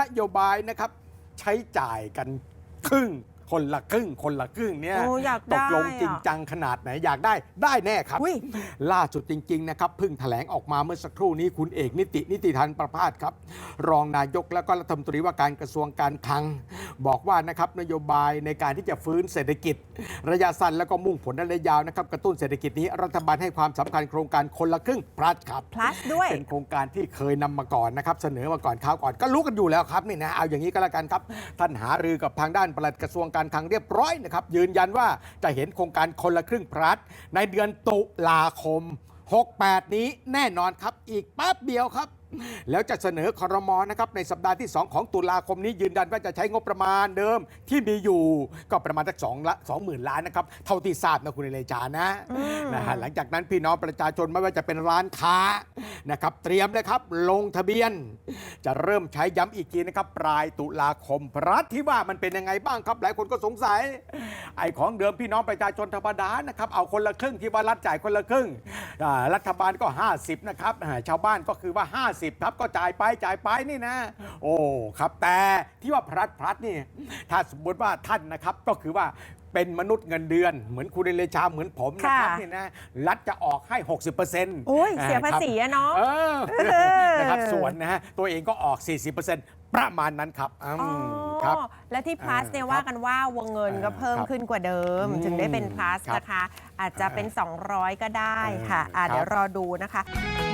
นโยบายนะครับใช้จ่ายกันครึ่ง คนละครึ่ง คนละครึ่งเนี่ยโอ้อยากตได้กลงอะจริงจังขนาดไหนอยากได้ได้แน่ครับ อุ๊ย ล่าสุดจริง ๆ นะครับเพิ่งแถลงออกมาเมื่อสักครู่นี้คุณเอกนิตินิติทันประพาสครับ รองนายกแล้วก็รัฐมนตรีว่าการกระทรวงการคลัง บอกว่านะครับนโยบายในการที่จะฟื้นเศรษฐกิจ ระยะสั้นแล้วก็มุ่งผลระยะยาวนะครับกระตุ้นเศรษฐกิจนี้รัฐบาลให้ความสำคัญโครงการคนละครึ่งพลัสครับ plus ด้วย เป็นโครงการที่เคยนำมาก่อนนะครับ เสนอมาก่อนคราวก่อนก็รู้กันอยู่แล้วครับนี่นะเอาอย่างนี้ก็แล้วกันครับท่านหารือกับทางด้านปลัดกระทรวงการคลังเรียบร้อยนะครับ ยืนยันว่าจะเห็นโครงการคนละครึ่งพลัสในเดือนตุลาคม 68 นี้แน่นอนครับ อีกแป๊บเดียวครับ แล้วจะเสนอคอรมอนะครับในสัปดาห์ที่ 2 ของตุลาคมนี้ยืนยันว่าจะใช้งบประมาณเดิมที่มีอยู่ก็ประมาณสักสองละสองหมื่นล้านนะครับเท่าที่ทราบนะคุณเลจานะอืมนะฮะหลังจากนั้นพี่น้องประชาชนไม่ว่าจะเป็นร้านค้านะครับเตรียมเลยครับลงทะเบียน จะเริ่มใช้ย้ำอีกทีนะครับปลายตุลาคมพรัฐที่ว่ามันเป็นยังไงบ้างครับ หลายคนก็สงสัย ไอ้ของเดิมพี่น้องประชาชนธรรมดานะครับเอาคนละครึ่งที่ว่ารัฐจ่ายคนละครึ่งอ่ารัฐบาลก็ 50นะครับอ่าชาวบ้านก็คือว่า 50ครับก็จ่ายไปจ่ายไปนี่นะ โอ้ครับแต่ที่ว่าพรัฐพรัฐนี่ ถ้าสมมติว่าท่านนะครับก็คือว่าเป็นมนุษย์เงินเดือน เหมือนคุณเลชาเหมือนผมนะครับค่ะนี่นะรัฐจะออกให้ 60%เโอ้ยเสียภาษีอะเนาะ เอออ นะครับส่วนนะฮะตัวเองก็ออก 40%ประมาณนั้นครับอืมอ๋อครับ และที่ plus เนี่ยครับว่ากันว่าวงเงินก็เพิ่มครับขึ้นกว่าเดิม อืมถึงได้เป็น plus ครับนะคะ อาจจะเป็น 200 ก็ได้ค่ะเอออะครับเดี๋ยวรอดูนะคะค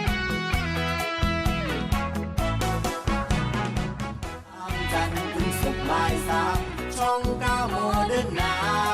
modern now.